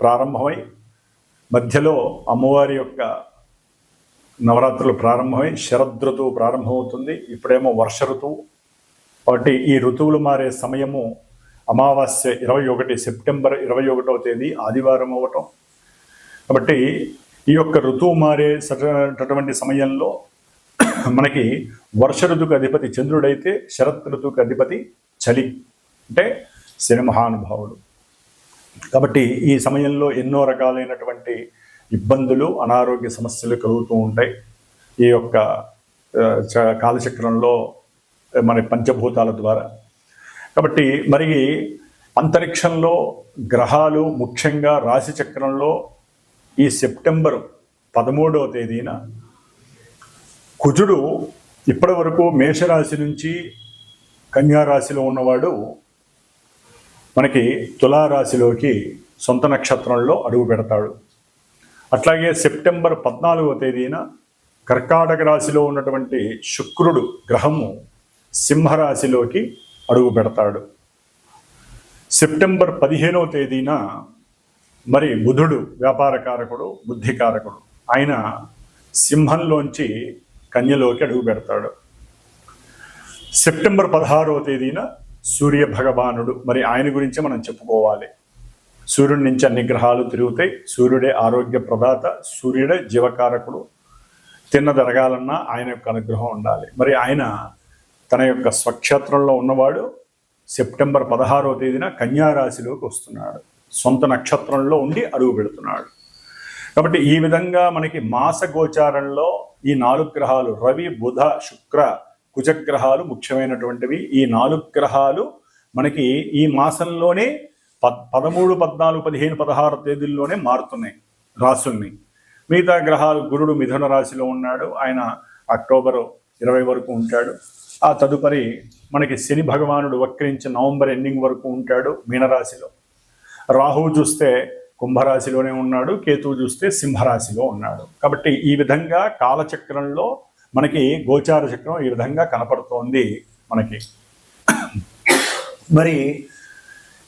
ప్రారంభమై మధ్యలో అమ్మవారి యొక్క నవరాత్రులు ప్రారంభమై శరదృతువు ప్రారంభమవుతుంది. ఇప్పుడేమో వర్ష ఋతువు. కాబట్టి ఈ ఋతువులు మారే సమయము అమావాస్య ఇరవై ఒకటి సెప్టెంబర్ ఇరవై ఒకటవ తేదీ ఆదివారం అవ్వటం కాబట్టి ఈ యొక్క ఋతువు మారే సరైనటువంటి సమయంలో మనకి వర్ష ఋతువుకి అధిపతి చంద్రుడైతే శరత్ ఋతువుకి అధిపతి చలి అంటే శని మహానుభావుడు. కాబట్టి ఈ సమయంలో ఎన్నో రకాలైనటువంటి ఇబ్బందులు అనారోగ్య సమస్యలు కలుగుతూ ఉంటాయి. ఈ యొక్క చ- కాలచక్రంలో మన పంచభూతాల ద్వారా. కాబట్టి మరి అంతరిక్షంలో గ్రహాలు ముఖ్యంగా రాశి చక్రంలో ఈ సెప్టెంబర్ పదమూడవ తేదీన కుజుడు ఇప్పటి వరకు మేషరాశి నుంచి కన్యారాశిలో ఉన్నవాడు మనకి తులారాశిలోకి సొంత నక్షత్రంలో అడుగు పెడతాడు. అట్లాగే సెప్టెంబర్ పద్నాలుగవ తేదీన కర్కాటక రాశిలో ఉన్నటువంటి శుక్రుడు గ్రహము సింహరాశిలోకి అడుగు పెడతాడు. సెప్టెంబర్ పదిహేనవ తేదీన మరి బుధుడు వ్యాపారకారకుడు బుద్ధికారకుడు ఆయన సింహంలోంచి కన్యలోకి అడుగు పెడతాడు. సెప్టెంబర్ పదహారవ తేదీన సూర్య భగవానుడు. మరి ఆయన గురించి మనం చెప్పుకోవాలి. సూర్యుడి నుంచి అన్ని గ్రహాలు తిరుగుతాయి. సూర్యుడే ఆరోగ్య ప్రదాత సూర్యుడే జీవకారకుడు. తిన్నదరగాలన్నా ఆయన యొక్క అనుగ్రహం ఉండాలి. మరి ఆయన తన యొక్క స్వక్షేత్రంలో ఉన్నవాడు సెప్టెంబర్ పదహారవ తేదీన కన్యారాశిలోకి వస్తున్నాడు. సొంత నక్షత్రంలో ఉండి అడుగు పెడుతున్నాడు. కాబట్టి ఈ విధంగా మనకి మాస గోచారంలో ఈ నాలుగు గ్రహాలు రవి బుధ శుక్ర కుజగ్రహాలు ముఖ్యమైనటువంటివి. ఈ నాలుగు గ్రహాలు మనకి ఈ మాసంలోనే పద్ పదమూడు పద్నాలుగు పదిహేను పదహారు తేదీల్లోనే మారుతున్నాయి రాసుల్ని. మిగతా గ్రహాలు గురుడు మిథున రాశిలో ఉన్నాడు. ఆయన అక్టోబర్ ఇరవై వరకు ఉంటాడు. ఆ తదుపరి మనకి శని భగవానుడు వక్రించి నవంబర్ ఎండింగ్ వరకు ఉంటాడు మీనరాశిలో. రాహువు చూస్తే కుంభరాశిలోనే ఉన్నాడు. కేతువు చూస్తే సింహరాశిలో ఉన్నాడు. కాబట్టి ఈ విధంగా కాలచక్రంలో మనకి గోచార చక్రం ఈ విధంగా కనపడుతోంది మనకి. మరి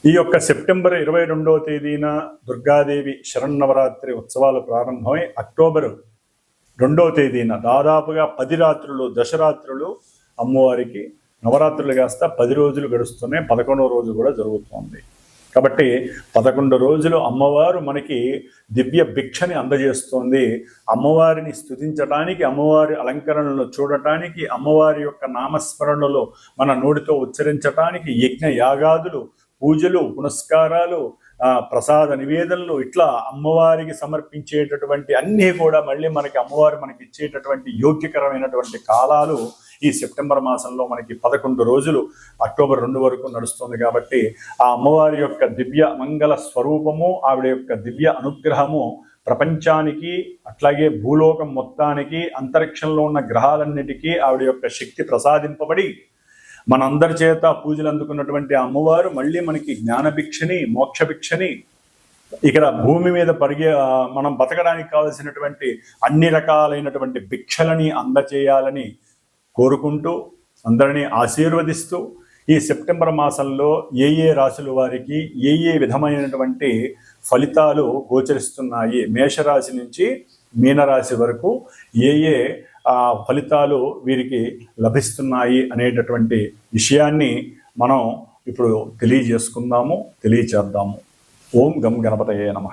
ఈ యొక్క సెప్టెంబర్ ఇరవై రెండవ తేదీన దుర్గాదేవి శరన్నవరాత్రి ఉత్సవాలు ప్రారంభమై అక్టోబర్ రెండవ తేదీన దాదాపుగా పది రాత్రులు దశరాత్రులు అమ్మవారికి నవరాత్రులు కాస్త పది రోజులు గడుస్తున్నాయి. పదకొండవ రోజు కూడా జరుగుతోంది. కాబట్టి పదకొండు రోజులు అమ్మవారు మనకి దివ్య భిక్షని అందజేస్తోంది. అమ్మవారిని స్తుతించటానికి అమ్మవారి అలంకరణలు చూడటానికి అమ్మవారి యొక్క నామస్మరణలో మన నోటితో ఉచ్చరించటానికి యజ్ఞ యాగాదులు పూజలు పునస్కారాలు ప్రసాద నివేదనలు ఇట్లా అమ్మవారికి సమర్పించేటటువంటి అన్నీ కూడా మళ్ళీ మనకి అమ్మవారు మనకి ఇచ్చేటటువంటి యోగ్యకరమైనటువంటి కాలాలు ఈ సెప్టెంబర్ మాసంలో మనకి పదకొండు రోజులు అక్టోబర్ రెండు వరకు నడుస్తుంది కాబట్టి ఆ అమ్మవారి యొక్క దివ్య మంగళ స్వరూపము ఆవిడ యొక్క దివ్య అనుగ్రహము ప్రపంచానికి అట్లాగే భూలోకం మొత్తానికి అంతరిక్షంలో ఉన్న గ్రహాలన్నిటికీ ఆవిడ యొక్క శక్తి ప్రసాదింపబడి మనందరి చేత పూజలు అందుకున్నటువంటి ఆ అమ్మవారు మళ్ళీ మనకి జ్ఞానభిక్షని మోక్షభిక్షని ఇక్కడ భూమి మీద పరిగే మనం బతకడానికి కావలసినటువంటి అన్ని రకాలైనటువంటి భిక్షలని అందచేయాలని కోరుకుంటూ అందరినీ ఆశీర్వదిస్తూ ఈ సెప్టెంబర్ మాసంలో ఏ ఏ రాశుల వారికి ఏ ఏ విధమైనటువంటి ఫలితాలు గోచరిస్తున్నాయి మేషరాశి నుంచి మీనరాశి వరకు ఏ ఏ ఫలితాలు వీరికి లభిస్తున్నాయి అనేటటువంటి విషయాన్ని మనం ఇప్పుడు తెలియజేసుకుందాము తెలియచేద్దాము. ఓం గం గణపతయే నమ.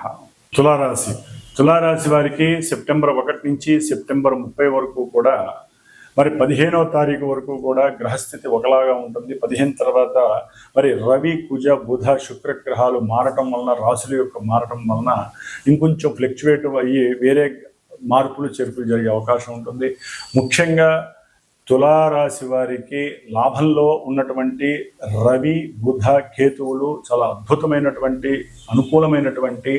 తులారాశి. తులారాశి వారికి సెప్టెంబర్ ఒకటి నుంచి సెప్టెంబర్ ముప్పై వరకు కూడా మరి పదిహేనవ తారీఖు వరకు కూడా గ్రహస్థితి ఒకలాగా ఉంటుంది. పదిహేను తర్వాత మరి రవి కుజ బుధ శుక్రగ్రహాలు మారటం వలన రాశుల యొక్క మారటం వలన ఇంకొంచెం ఫ్లక్చువేట్ అయ్యి వేరే మార్పులు చేర్పులు జరిగే అవకాశం ఉంటుంది. ముఖ్యంగా తులారాశి వారికి లాభంలో ఉన్నటువంటి రవి బుధ కేతువులు చాలా అద్భుతమైనటువంటి అనుకూలమైనటువంటి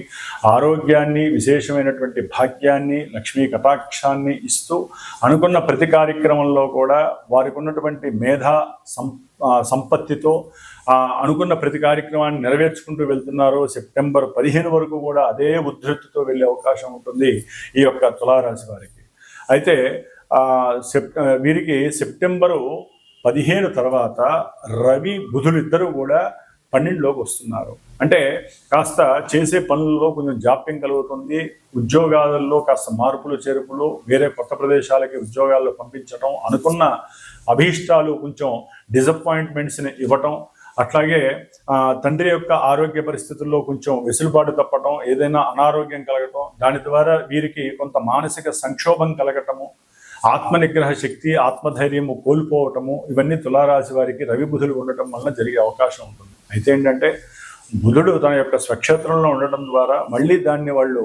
ఆరోగ్యాన్ని విశేషమైనటువంటి భాగ్యాన్ని లక్ష్మీ కటాక్షాన్ని ఇస్తూ అనుకున్న ప్రతి కార్యక్రమంలో కూడా వారికి ఉన్నటువంటి మేధా సం సంపత్తితో అనుకున్న ప్రతి కార్యక్రమాన్ని నెరవేర్చుకుంటూ వెళ్తున్నారు. సెప్టెంబర్ పదిహేను వరకు కూడా అదే ఉద్ధృతితో వెళ్ళే అవకాశం ఉంటుంది ఈ యొక్క తులారాశి వారికి. అయితే సెప్ వీరికి సెప్టెంబరు పదిహేను తర్వాత రవి బుధులు కూడా పన్నెండులోకి వస్తున్నారు. అంటే కాస్త చేసే పనుల్లో కొంచెం జాప్యం కలుగుతుంది. ఉద్యోగాలలో కాస్త మార్పులు చేర్పులు వేరే కొత్త ప్రదేశాలకి ఉద్యోగాల్లో పంపించడం అనుకున్న అభీష్టాలు కొంచెం డిసప్పాయింట్మెంట్స్ని ఇవ్వటం అట్లాగే తండ్రి యొక్క ఆరోగ్య పరిస్థితుల్లో కొంచెం వెసులుబాటు తప్పటం ఏదైనా అనారోగ్యం కలగటం దాని ద్వారా వీరికి కొంత మానసిక సంక్షోభం కలగటము ఆత్మనిగ్రహ శక్తి ఆత్మధైర్యము కోల్పోవటము ఇవన్నీ తులారాశి వారికి రవి బుధులు ఉండటం వలన జరిగే అవకాశం ఉంటుంది. అయితే ఏంటంటే బుధుడు తన యొక్క స్వక్షేత్రంలో ఉండటం ద్వారా మళ్ళీ దాన్ని వాళ్ళు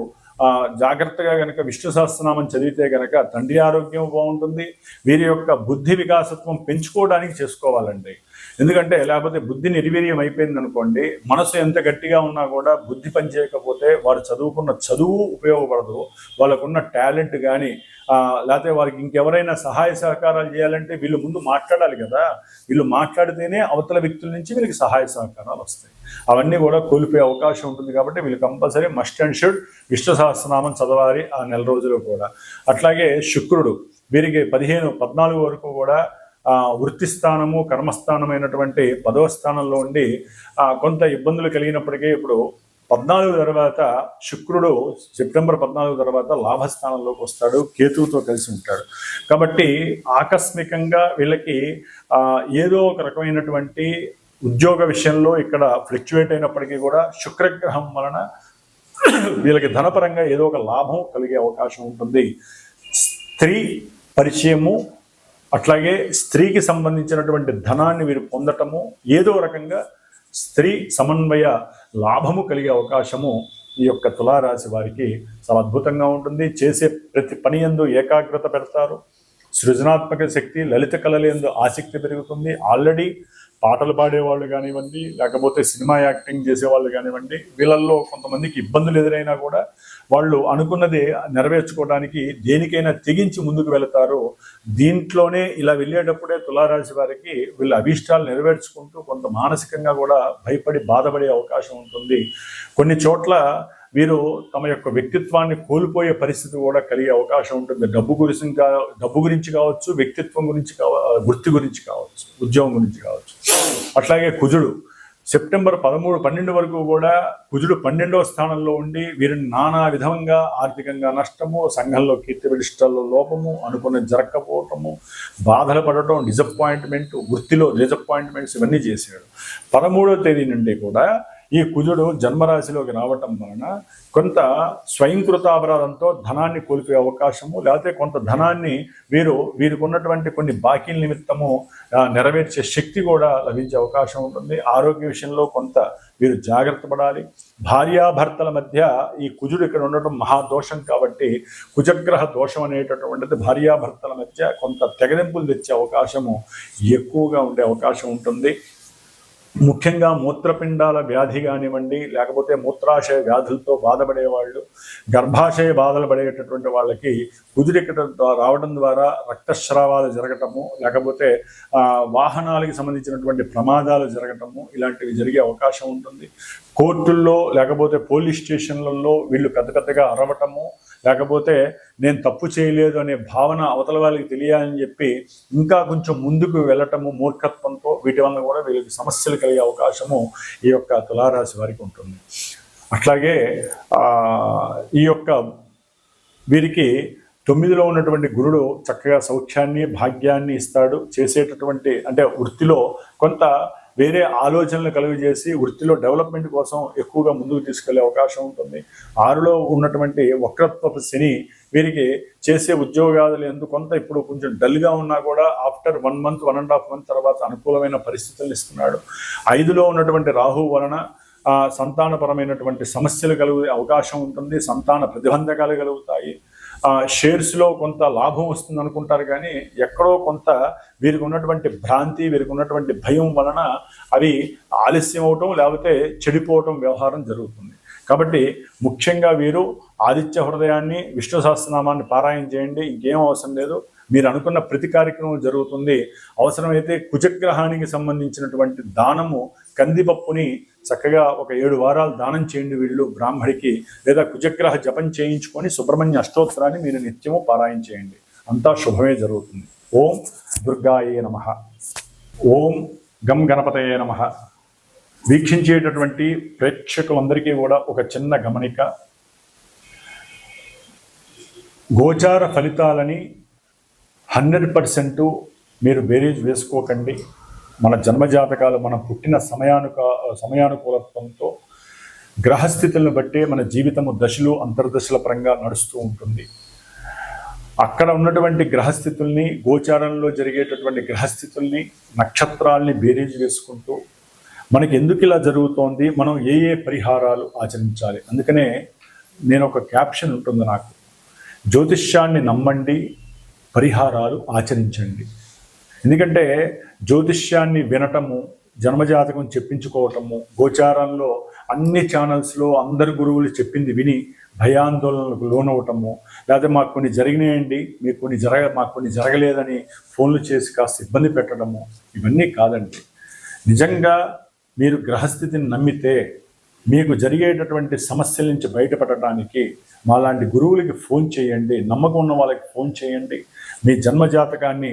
జాగ్రత్తగా గనక విష్ణు సహస్రనామం చదివితే గనక తండ్రి ఆరోగ్యం బాగుంటుంది వీరి యొక్క బుద్ధి వికాసత్వం పెంచుకోవడానికి చేసుకోవాలండి. ఎందుకంటే లేకపోతే బుద్ధి నిర్వీర్యం అయిపోయింది అనుకోండి మనసు ఎంత గట్టిగా ఉన్నా కూడా బుద్ధి పనిచేయకపోతే వారు చదువుకున్న చదువు ఉపయోగపడదు. వాళ్ళకున్న టాలెంట్ కానీ లేకపోతే వారికి ఇంకెవరైనా సహాయ సహకారాలు చేయాలంటే వీళ్ళు ముందు మాట్లాడాలి కదా. వీళ్ళు మాట్లాడితేనే అవతల వ్యక్తుల నుంచి వీళ్ళకి సహాయ సహకారాలు వస్తాయి. అవన్నీ కూడా కోల్పోయే అవకాశం ఉంటుంది కాబట్టి వీళ్ళు compulsory must and should Vishnu Sahasranamam చదవాలి ఆ నెల రోజులు కూడా. అట్లాగే శుక్రుడు వీరికి పదిహేను పద్నాలుగు వరకు కూడా వృత్తి స్థానము కర్మస్థానమైనటువంటి పదవ స్థానంలో ఉండి కొంత ఇబ్బందులు కలిగినప్పటికీ ఇప్పుడు పద్నాలుగు తర్వాత శుక్రుడు సెప్టెంబర్ పద్నాలుగు తర్వాత లాభస్థానంలోకి వస్తాడు కేతువుతో కలిసి ఉంటాడు. కాబట్టి ఆకస్మికంగా వీళ్ళకి ఏదో ఒక రకమైనటువంటి ఉద్యోగ విషయంలో ఇక్కడ ఫ్లక్చువేట్ అయినప్పటికీ కూడా శుక్రగ్రహం వలన వీళ్ళకి ధనపరంగా ఏదో ఒక లాభం కలిగే అవకాశం ఉంటుంది. స్త్రీ పరిచయము అట్లాగే స్త్రీకి సంబంధించినటువంటి ధనాన్ని వీరు పొందటము ఏదో రకంగా స్త్రీ సమన్వయ లాభము కలిగే అవకాశము ఈ యొక్క తులారాశి వారికి చాలా అద్భుతంగా ఉంటుంది. చేసే ప్రతి పని ఎందు ఏకాగ్రత పెడతారు. సృజనాత్మక శక్తి లలిత కళలందు ఆసక్తి పెరుగుతుంది. ఆల్రెడీ పాటలు పాడేవాళ్ళు కానివ్వండి లేకపోతే సినిమా యాక్టింగ్ చేసేవాళ్ళు కానివ్వండి వీళ్ళల్లో కొంతమందికి ఇబ్బందులు ఎదురైనా కూడా వాళ్ళు అనుకున్నది నెరవేర్చుకోవడానికి దేనికైనా తెగించి ముందుకు వెళతారో దీంట్లోనే ఇలా వెళ్ళేటప్పుడే తులారాశి వారికి వీళ్ళ అభీష్టాలు నెరవేర్చుకుంటూ కొంత మానసికంగా కూడా భయపడి బాధపడే అవకాశం ఉంటుంది. కొన్ని చోట్ల వీరు తమ యొక్క వ్యక్తిత్వాన్ని కోల్పోయే పరిస్థితి కూడా కలిగే అవకాశం ఉంటుంది. డబ్బు గురించి డబ్బు గురించి కావచ్చు వ్యక్తిత్వం గురించి కావ వృత్తి గురించి కావచ్చు ఉద్యోగం గురించి కావచ్చు. అట్లాగే కుజుడు సెప్టెంబర్ పదమూడు పన్నెండు వరకు కూడా కుజుడు పన్నెండవ స్థానంలో ఉండి వీరిని నానా విధంగా ఆర్థికంగా నష్టము సంఘంలో కీర్తి ప్రతిష్టల్లో లోపము అనుకున్న జరగకపోవటము బాధలు పడటం డిసప్పాయింట్మెంట్ వృత్తిలో డిసప్పాయింట్మెంట్స్ ఇవన్నీ చేశాడు. పదమూడవ తేదీ నుండి కూడా ఈ కుజుడు జన్మరాశిలోకి రావటం వలన కొంత స్వయంకృతాపరాధంతో ధనాన్ని కోల్పోయే అవకాశము లేకపోతే కొంత ధనాన్ని వీరు వీరికి ఉన్నటువంటి కొన్ని బాకీల నిమిత్తము నెరవేర్చే శక్తి కూడా లభించే అవకాశం ఉంటుంది. ఆరోగ్య విషయంలో కొంత వీరు జాగ్రత్త పడాలి. భార్యాభర్తల మధ్య ఈ కుజుడు ఇక్కడ ఉండటం మహాదోషం కాబట్టి కుజగ్రహ దోషం అనేటటువంటిది భార్యాభర్తల మధ్య కొంత తెగదెంపులు తెచ్చే అవకాశము ఎక్కువగా ఉండే అవకాశం ఉంటుంది. ముఖ్యంగా మూత్రపిండాల వ్యాధి కానివ్వండి లేకపోతే మూత్రాశయ వ్యాధులతో బాధపడే వాళ్ళు గర్భాశయ బాధలు పడేటటువంటి వాళ్ళకి కుదిరికట రావడం ద్వారా రక్తస్రావాలు జరగటము లేకపోతే వాహనాలకు వాహనాలకి సంబంధించినటువంటి ప్రమాదాలు జరగటము ఇలాంటివి జరిగే అవకాశం ఉంటుంది. కోర్టుల్లో లేకపోతే పోలీస్ స్టేషన్లలో వీళ్ళు పెద్ద పెద్దగా అరవటము లేకపోతే నేను తప్పు చేయలేదు అనే భావన అవతల వాళ్ళకి తెలియాలని చెప్పి ఇంకా కొంచెం ముందుకు వెళ్ళటము మూర్ఖత్వంతో వీటి వల్ల కూడా వీళ్ళకి సమస్యలు కలిగే అవకాశము ఈ యొక్క తులారాశి వారికి ఉంటుంది. అట్లాగే ఈ యొక్క వీరికి తొమ్మిదిలో ఉన్నటువంటి గురుడు చక్కగా సౌఖ్యాన్ని భాగ్యాన్ని ఇస్తాడు. చేసేటటువంటి అంటే వృత్తిలో కొంత వేరే ఆలోచనలు కలుగజేసి వృత్తిలో డెవలప్మెంట్ కోసం ఎక్కువగా ముందుకు తీసుకెళ్ళే అవకాశం ఉంటుంది. ఆరులో ఉన్నటువంటి వక్రత్వపు శని వీరికి చేసే ఉద్యోగాలు ఎందుకు కొంత ఇప్పుడు కొంచెం డల్గా ఉన్నా కూడా after one month one and half month తర్వాత అనుకూలమైన పరిస్థితులను ఇస్తున్నాడు. ఐదులో ఉన్నటువంటి రాహు వలన సంతానపరమైనటువంటి సమస్యలు కలిగే అవకాశం ఉంటుంది. సంతాన ప్రతిబంధకాలు కలుగుతాయి. షేర్స్లో కొంత లాభం వస్తుంది అనుకుంటారు కానీ ఎక్కడో కొంత వీరికి ఉన్నటువంటి భ్రాంతి వీరికి ఉన్నటువంటి భయం వలన అవి ఆలస్యం అవటం లేకపోతే చెడిపోవటం వ్యవహారం జరుగుతుంది. కాబట్టి ముఖ్యంగా వీరు ఆదిత్య హృదయాన్ని విష్ణు సహస్రనామాన్ని పారాయణ చేయండి ఇంకేం అవసరం లేదు. మీరు అనుకున్న ప్రతి కార్యక్రమం జరుగుతుంది. అవసరమైతే కుజగ్రహానికి సంబంధించినటువంటి దానము కందిపప్పుని చక్కగా ఒక ఏడు వారాలు దానం చేయండి వీళ్ళు బ్రాహ్మడికి లేదా కుజగ్రహ జపం చేయించుకొని సుబ్రహ్మణ్య అష్టోత్తరాన్ని మీరు నిత్యము పారాయణ చేయండి. అంతా శుభమే జరుగుతుంది. ఓం దుర్గాయే నమ. ఓం గం గణపతయే నమ. వీక్షించేటటువంటి ప్రేక్షకులందరికీ కూడా ఒక చిన్న గమనిక. గోచార ఫలితాలని హండ్రెడ్ పర్సెంట్ మీరు బేరీజ్ వేసుకోకండి. మన జన్మజాతకాలు మనం పుట్టిన సమయానుక సమయానుకూలత్వంతో గ్రహస్థితులను బట్టే మన జీవితము దశలు అంతర్దశల పరంగా నడుస్తూ ఉంటుంది. అక్కడ ఉన్నటువంటి గ్రహస్థితుల్ని గోచారంలో జరిగేటటువంటి గ్రహస్థితుల్ని నక్షత్రాల్ని బేరీజ్ వేసుకుంటూ మనకి ఎందుకు ఇలా జరుగుతోంది మనం ఏ ఏ పరిహారాలు ఆచరించాలి? అందుకనే నేను ఒక క్యాప్షన్ ఉంటుంది నాకు. జ్యోతిష్యాన్ని నమ్మండి పరిహారాలు ఆచరించండి. ఎందుకంటే జ్యోతిష్యాన్ని వినటము జన్మజాతకం చెప్పించుకోవటము గోచారంలో అన్ని ఛానల్స్లో అందరు గురువులు చెప్పింది విని భయాందోళనలకు లోనవటము లేకపోతే మాకు కొన్ని జరిగినాయండి మీకు కొన్ని జరగ మాకు కొన్ని జరగలేదని ఫోన్లు చేసి కాస్త ఇబ్బంది పెట్టడము ఇవన్నీ కాదండి. నిజంగా మీరు గ్రహస్థితిని నమ్మితే మీకు జరిగేటటువంటి సమస్యల నుంచి బయటపడటానికి మాలాంటి గురువులకి ఫోన్ చేయండి నమ్మకం ఉన్న వాళ్ళకి ఫోన్ చేయండి మీ జన్మజాతకాన్ని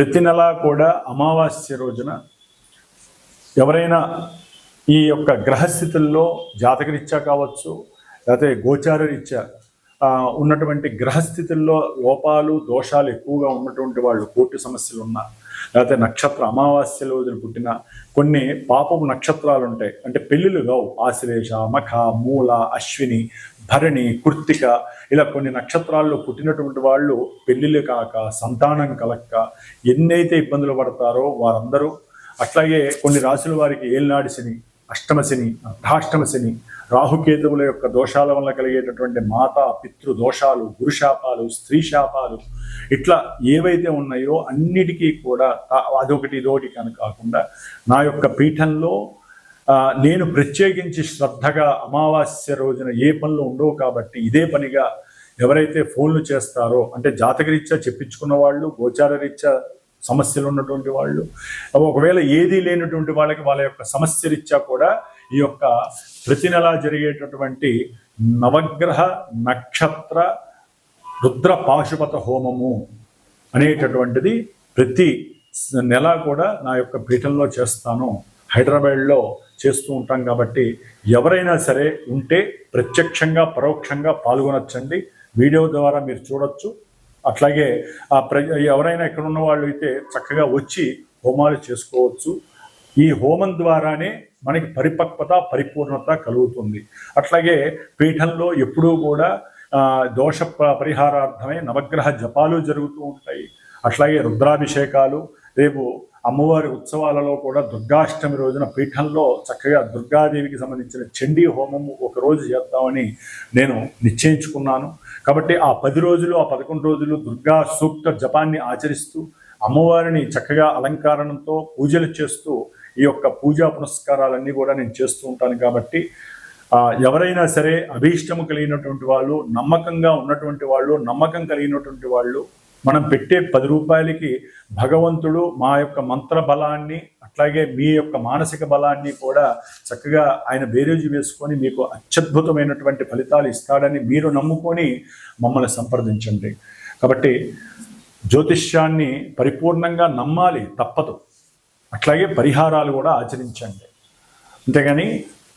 ప్రతి నెలా కూడా అమావాస్య రోజున ఎవరైనా ఈ యొక్క గ్రహస్థితుల్లో జాతకరీత్యా కావచ్చు లేకపోతే గోచార రీత్యా ఉన్నటువంటి గ్రహస్థితుల్లో లోపాలు దోషాలు ఎక్కువగా ఉన్నటువంటి వాళ్ళు కోర్టు సమస్యలు ఉన్నా లేకపోతే నక్షత్ర అమావాస్య రోజులు పుట్టిన కొన్ని పాపపు నక్షత్రాలు ఉంటాయి అంటే పెళ్ళిళ్ళు కావు. ఆశ్లేష మఖ మూల అశ్విని భరణి కృత్తిక ఇలా కొన్ని నక్షత్రాల్లో పుట్టినటువంటి వాళ్ళు పెళ్ళిళ్ళు కాక సంతానం కలక్క ఎన్నైతే ఇబ్బందులు పడతారో వారందరూ అట్లాగే కొన్ని రాశుల వారికి ఏళ్ళనాడి శని అష్టమశని అర్ధాష్టమశని రాహుకేతువుల యొక్క దోషాల వల్ల కలిగేటటువంటి మాత పితృ దోషాలు గురుశాపాలు స్త్రీ శాపాలు ఇట్లా ఏవైతే ఉన్నాయో అన్నిటికీ కూడా అదొకటి ఇదొకటి కనుక కాకుండా నా యొక్క పీఠంలో నేను ప్రత్యేకించి శ్రద్ధగా అమావాస్య రోజున ఏ పనులు ఉండవు కాబట్టి ఇదే పనిగా ఎవరైతే ఫోన్లు చేస్తారో అంటే జాతకరీత్యా చెప్పించుకున్న వాళ్ళు గోచారరీత్యా సమస్యలు ఉన్నటువంటి వాళ్ళు ఒకవేళ ఏదీ లేనటువంటి వాళ్ళకి వాళ్ళ యొక్క సమస్యరీత్యా కూడా ఈ యొక్క ప్రతి నెల జరిగేటటువంటి నవగ్రహ నక్షత్ర రుద్ర పాశుపత హోమము అనేటటువంటిది ప్రతి నెల కూడా నా యొక్క పీఠంలో చేస్తాను. హైదరాబాద్లో చేస్తూ ఉంటాం కాబట్టి ఎవరైనా సరే ఉంటే ప్రత్యక్షంగా పరోక్షంగా పాల్గొనొచ్చండి. వీడియో ద్వారా మీరు చూడొచ్చు. అట్లాగే ఆ ప్ర ఎవరైనా ఇక్కడ ఉన్న వాళ్ళు అయితే చక్కగా వచ్చి హోమాలు చేసుకోవచ్చు. ఈ హోమం ద్వారానే మనకి పరిపక్వత పరిపూర్ణత కలుగుతుంది. అట్లాగే పీఠంలో ఎప్పుడూ కూడా దోష పరిహారార్థమే నవగ్రహ జపాలు జరుగుతూ ఉంటాయి. అట్లాగే రుద్రాభిషేకాలు రేపు అమ్మవారి ఉత్సవాలలో కూడా దుర్గాష్టమి రోజున పీఠంలో చక్కగా దుర్గాదేవికి సంబంధించిన చండీ హోమము ఒక రోజు చేద్దామని నేను నిశ్చయించుకున్నాను. కాబట్టి ఆ పది రోజులు ఆ పదకొండు రోజులు దుర్గా సూక్త జపాన్ని ఆచరిస్తూ అమ్మవారిని చక్కగా అలంకారణంతో పూజలు చేస్తూ ఈ యొక్క పూజా పునస్కారాలన్నీ కూడా నేను చేస్తూ ఉంటాను. కాబట్టి ఎవరైనా సరే అభీష్టము కలిగినటువంటి వాళ్ళు నమ్మకంగా ఉన్నటువంటి వాళ్ళు నమ్మకం కలిగినటువంటి వాళ్ళు మనం పెట్టే పది రూపాయలకి భగవంతుడు మా యొక్క మంత్ర బలాన్ని అట్లాగే మీ యొక్క మానసిక బలాన్ని కూడా చక్కగా ఆయన బేరేజు వేసుకొని మీకు అత్యద్భుతమైనటువంటి ఫలితాలు ఇస్తాడని మీరు నమ్ముకొని మమ్మల్ని సంప్రదించండి. కాబట్టి జ్యోతిష్యాన్ని పరిపూర్ణంగా నమ్మాలి తప్పదు. అట్లాగే పరిహారాలు కూడా ఆచరించండి. అంతేగాని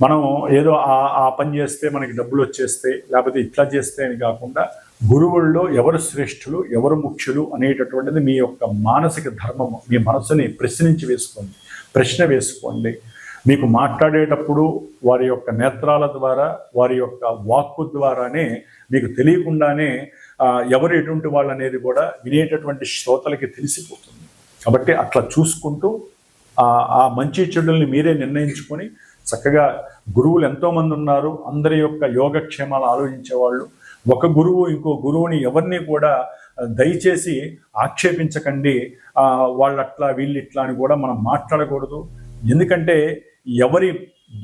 మనం ఏదో ఆ ఆ పని చేస్తే మనకి డబ్బులు వచ్చేస్తే లేకపోతే ఇట్లా చేస్తే అని కాకుండా గురువుల్లో ఎవరు శ్రేష్ఠులు ఎవరు ముఖ్యులు అనేటటువంటిది మీ యొక్క మానసిక ధర్మము. మీ మనసుని ప్రశ్నించి వేసుకోండి ప్రశ్న వేసుకోండి. మీకు మాట్లాడేటప్పుడు వారి యొక్క నేత్రాల ద్వారా వారి యొక్క వాక్కు ద్వారానే మీకు తెలియకుండానే ఎవరు ఎటువంటి వాళ్ళు అనేది కూడా వినేటటువంటి శ్రోతలకి తెలిసిపోతుంది. కాబట్టి అట్లా చూసుకుంటూ ఆ ఆ మంచి చెడుల్ని మీరే నిర్ణయించుకొని చక్కగా గురువులు ఎంతోమంది ఉన్నారు అందరి యొక్క యోగక్షేమాలు ఆలోచించేవాళ్ళు ఒక గురువు ఇంకో గురువుని ఎవరిని కూడా దయచేసి ఆక్షేపించకండి. వాళ్ళు అట్లా వీళ్ళు ఇట్లా అని కూడా మనం మాట్లాడకూడదు. ఎందుకంటే ఎవరి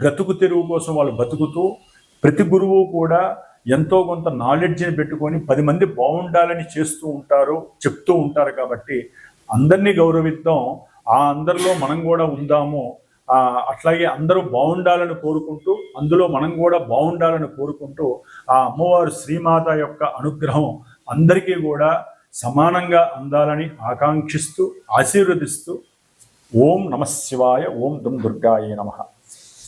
బ్రతుకు తెరువు కోసం వాళ్ళు బతుకుతూ ప్రతి గురువు కూడా ఎంతో కొంత నాలెడ్జ్ని పెట్టుకొని పది మంది బాగుండాలని చేస్తూ ఉంటారు చెప్తూ ఉంటారు కాబట్టి అందరినీ గౌరవిద్దాం. ఆ అందరిలో మనం కూడా ఉందాము. అట్లాగే అందరూ బాగుండాలని కోరుకుంటూ అందులో మనం కూడా బాగుండాలని కోరుకుంటూ ఆ అమ్మవారు శ్రీమాత యొక్క అనుగ్రహం అందరికీ కూడా సమానంగా అందాలని ఆకాంక్షిస్తూ ఆశీర్వదిస్తూ ఓం నమ శివాయ ఓం దుమ్ దుర్గాయ నమః.